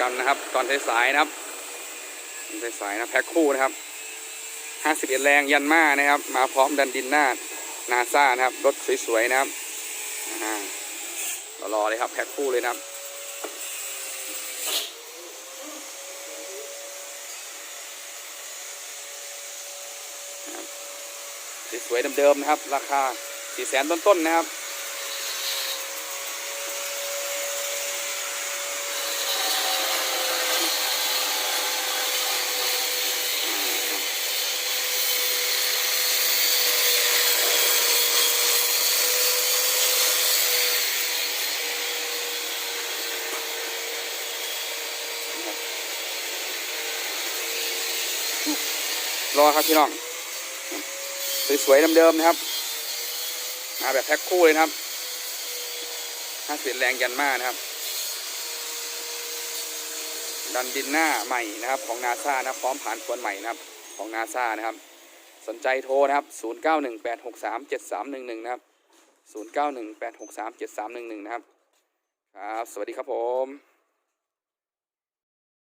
กันนะครับ ตอนสายๆนะครับตอนสายๆนะแพ็คคู่นะครับ51แรงยันมานะครับ มาพร้อมดันดินหน้านาซานะครับรถสวยๆนะครับรอๆเลยครับแพ็คคู่เลยนะครับสวยๆเดิมๆนะครับ ราคา4แสนต้นๆนะครับ รอครับพี่น้อง สวยๆเดิมๆนะครับมาแบบแพ็คคู่เลยนะครับห้าสิบแรงยันมากนะครับ ดันดินหน้าใหม่นะครับ ของนาซานะพร้อมผ่านควนใหม่นะครับ ของนาซานะครับ สนใจโทรนะครับ0918637311นะครับ0918637311นะครับ ครับ สวัสดีครับผม